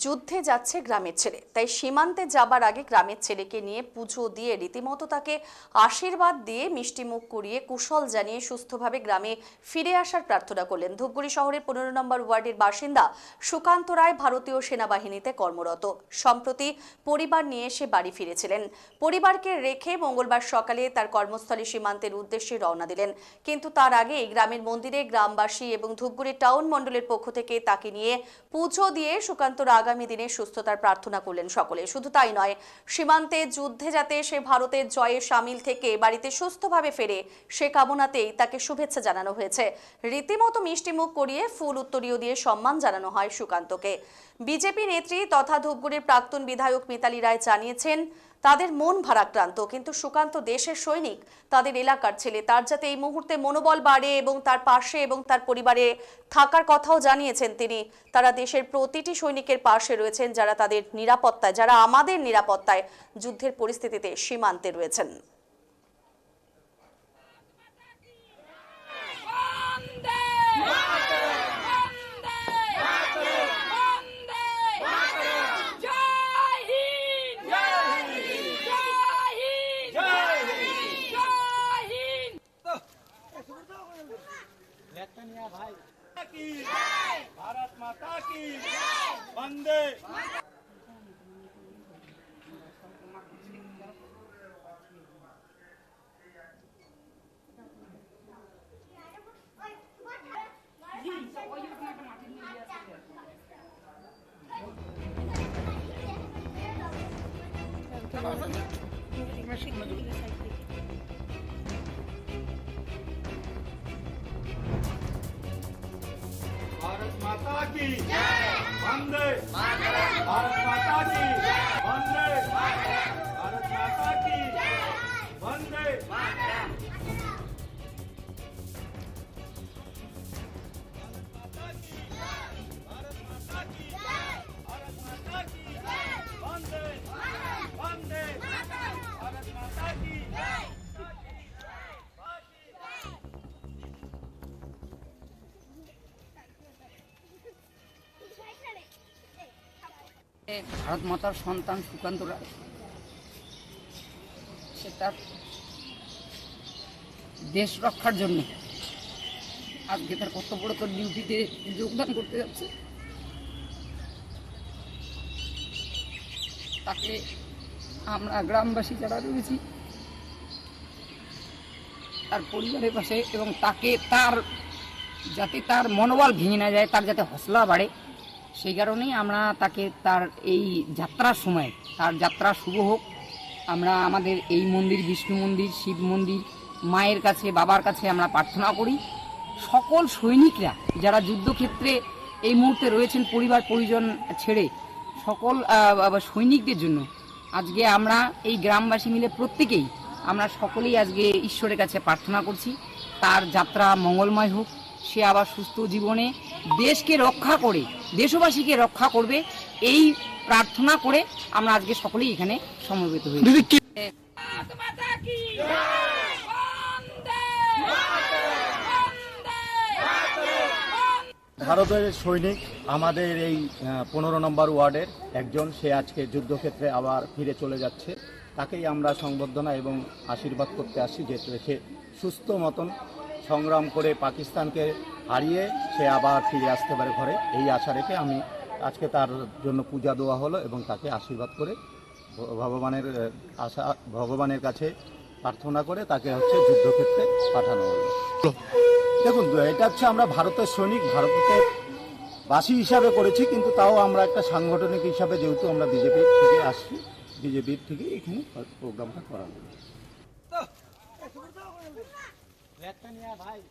যুদ্ধে যাচ্ছে গ্রামের ছেলে। তাই সীমান্তে যাবার আগে গ্রামের ছেলেকে নিয়ে পুজো দিয়ে রীতিমতো তাকে আশীর্বাদ দিয়ে মিষ্টি মুখ করিয়ে কুশল জানিয়ে সুস্থভাবে গ্রামে ফিরে আসার প্রার্থনা করলেন। ধূপগুড়ি শহরের পনেরো নম্বর ওয়ার্ডের বাসিন্দা সুকান্ত রায় ভারতীয় সেনাবাহিনীতে কর্মরত। সম্প্রতি পরিবার নিয়ে এসে বাড়ি ফিরেছিলেন। পরিবারকে রেখে মঙ্গলবার সকালে তার কর্মস্থলে সীমান্তের উদ্দেশ্যে রওনা দিলেন। কিন্তু তার আগে গ্রামের মন্দিরে গ্রামবাসী এবং ধূপগুড়ি টাউন মণ্ডলের পক্ষ থেকে তাকে নিয়ে পুজো দিয়ে সুকান্তর আগামী দিনে সুস্থতার প্রার্থনা করলেন সকলে। শুধু তাই নয়, সীমান্তে যুদ্ধে যাতে সে ভারতের জয়ে সামিল থেকে বাড়িতে সুস্থভাবে ফেরে, সে কামনাতেই তাকে শুভেচ্ছা জানানো হয়েছে। রীতিমতো মিষ্টিমুখ করিয়ে ফুল উত্তরীয় দিয়ে সম্মান জানানো হয় সুকান্তকে। বিজেপি নেত্রী তথা ধূপগুড়ির প্রাক্তন বিধায়ক মিতালি রায় জানিয়েছেন তাদের মন ভারাক্রান্ত, কিন্তু সুকান্ত দেশের সৈনিক, তাদের এলাকার ছেলে। তার যাতে এই মুহূর্তে মনোবল বাড়ে এবং তার পাশে এবং তার পরিবারে থাকার কথাও জানিয়েছেন তিনি। তারা দেশের প্রতিটি সৈনিকের পাশে রয়েছেন, যারা তাদের নিরাপত্তায়, যারা আমাদের নিরাপত্তায় যুদ্ধের পরিস্থিতিতে সীমান্তে রয়েছেন। इलेक्शन भाई। की। भारत माता की। वंदे। Thank you. भारत माता की वंदे। भारत माता की वंदे। भारत। माता की वंदे। ভারত মাতার সন্তান সুকান্ত রায়। সে তার দেশ রক্ষার জন্য আজকে তার কর্তব্যরত ডিউটিতে যোগদান করতে যাচ্ছে। তাকে আমরা গ্রামবাসী যারা রয়েছি, তার পরিবারের পাশে এবং তাকে তার যাতে তার মনোবল ভেঙে না যায়, তার যাতে হসলা বাড়ে সেই কারণেই আমরা তাকে তার এই যাত্রার সময়, তার যাত্রা শুভ হোক, আমরা আমাদের এই মন্দির, বিষ্ণু মন্দির, শিব মন্দির, মায়ের কাছে, বাবার কাছে আমরা প্রার্থনা করি। সকল সৈনিকরা যারা যুদ্ধক্ষেত্রে এই মুহূর্তে রয়েছেন পরিবার, পরিজন ছেড়ে, সকল সৈনিকদের জন্য আজকে আমরা এই গ্রামবাসী মিলে প্রত্যেকেই আমরা সকলেই আজকে ঈশ্বরের কাছে প্রার্থনা করছি। তার যাত্রা মঙ্গলময় হোক। সে আবার সুস্থ জীবনে দেশকে রক্ষা করে দেশবাসীকে রক্ষা করবে এই প্রার্থনা করে আমরা আজকে সকলেই এখানে সমবেত বন্দে ভারতের সৈনিক আমাদের এই পনেরো নম্বর ওয়ার্ডের একজন সে আজকে যুদ্ধক্ষেত্রে আবার ফিরে চলে যাচ্ছে। তাকেই আমরা সংবর্ধনা এবং আশীর্বাদ করতে আসি যে সে সুস্থ মতন সংগ্রাম করে পাকিস্তানকে হারিয়ে সে আবার ফিরে আসতে পারে ঘরে। এই আশা রেখে আমি আজকে তার জন্য পূজা দেওয়া হলো এবং তাকে আশীর্বাদ করে ভগবানের আশা, ভগবানের কাছে প্রার্থনা করে তাকে হচ্ছে যুদ্ধক্ষেত্রে পাঠানো হলো। দেখুন, এটা হচ্ছে আমরা ভারতের সৈনিক, ভারতের বাসী হিসাবে করেছি, কিন্তু তাও আমরা একটা সাংগঠনিক হিসাবে যেহেতু আমরা বিজেপি থেকে আসছি, বিজেপির থেকে এখানে প্রোগ্রামটা করা হলো रतन या भाई